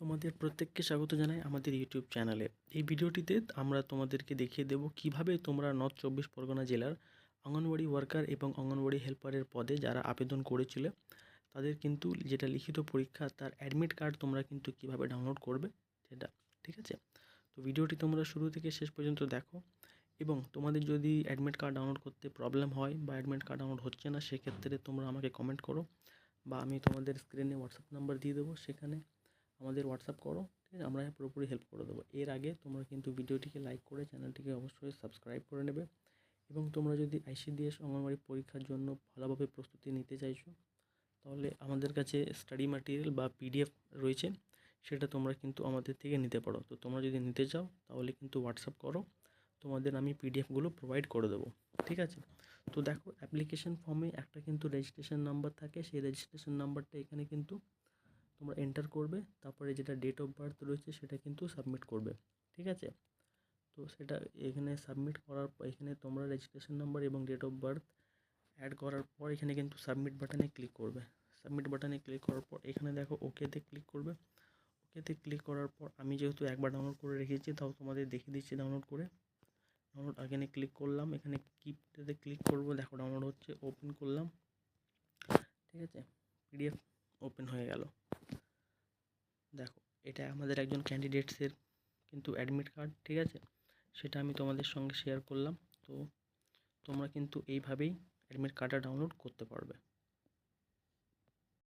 তোমাদের প্রত্যেককে স্বাগত জানাই আমাদের ইউটিউব চ্যানেলে। এই ভিডিওটিতে আমরা তোমাদেরকে দেখিয়ে দেব কীভাবে তোমরা নর্থ চব্বিশ পরগনা জেলার অঙ্গনওয়াড়ি ওয়ার্কার এবং অঙ্গনওয়াড়ি হেল্পারের পদে যারা আবেদন করেছিলে, তাদের কিন্তু যেটা লিখিত পরীক্ষা, তার অ্যাডমিট কার্ড তোমরা কিন্তু কীভাবে ডাউনলোড করবে সেটা, ঠিক আছে? তো ভিডিওটি তোমরা শুরু থেকে শেষ পর্যন্ত দেখো এবং তোমাদের যদি অ্যাডমিট কার্ড ডাউনলোড করতে প্রবলেম হয় বা অ্যাডমিট কার্ড ডাউনলোড হচ্ছে না, সেক্ষেত্রে তোমরা আমাকে কমেন্ট করো বা আমি তোমাদের স্ক্রিনে হোয়াটসঅ্যাপ নাম্বার দিয়ে দেবো সেখানে। আমাদের হোয়াটসঅ্যাপ করো, ঠিক আছে? আমরা পুরোপুরি হেল্প করে দেবো। এর আগে তোমরা কিন্তু ভিডিওটিকে লাইক করে চ্যানেলটিকে অবশ্যই সাবস্ক্রাইব করে নেবে এবং তোমরা যদি আইসিডিএস অঙ্গনওয়াড়ি পরীক্ষার জন্য ভালোভাবে প্রস্তুতি নিতে চাইছো, তাহলে আমাদের কাছে স্টাডি ম্যাটেরিয়াল বা পিডিএফ রয়েছে, সেটা তোমরা কিন্তু আমাদের থেকে নিতে পারো। তো তোমরা যদি নিতে চাও, তাহলে কিন্তু হোয়াটসঅ্যাপ করো, তোমাদের আমি পিডিএফগুলো প্রোভাইড করে দেবো, ঠিক আছে? তো দেখো অ্যাপ্লিকেশন ফর্মে একটা কিন্তু রেজিস্ট্রেশন নাম্বার থাকে, সেই রেজিস্ট্রেশন নাম্বারটা এখানে কিন্তু তোমরা এন্টার করবে, তারপরে যেটা ডেট অফ বার্থ রয়েছে সেটা কিন্তু সাবমিট করবে, ঠিক আছে? তো সেটা এখানে সাবমিট করার পর এখানে তোমরা রেজিস্ট্রেশন নাম্বার এবং ডেট অফ বার্থ অ্যাড করার পর এখানে কিন্তু সাবমিট বাটনে ক্লিক করবে। সাবমিট বাটনে ক্লিক করার পর এখানে দেখো ওকেতে ক্লিক করবে। ওকেতে ক্লিক করার পর আমি যেহেতু একবার ডাউনলোড করে রেখেছি, তাও তোমাদের দেখিয়ে দিচ্ছি ডাউনলোড করে। ডাউনলোড এখানে ক্লিক করলাম, এখানে কিপটাতে ক্লিক করব, দেখো ডাউনলোড হচ্ছে ওপেন করলাম, ঠিক আছে? পিডিএফ ওপেন হয়ে গেল। দেখো, এটা আমাদের একজন ক্যান্ডিডেটসের কিন্তু অ্যাডমিট কার্ড ঠিক আছে? সেটা আমি তোমাদের সঙ্গে শেয়ার করলাম। তো তোমরা কিন্তু এইভাবেই অ্যাডমিট কার্ডটা ডাউনলোড করতে পারবে।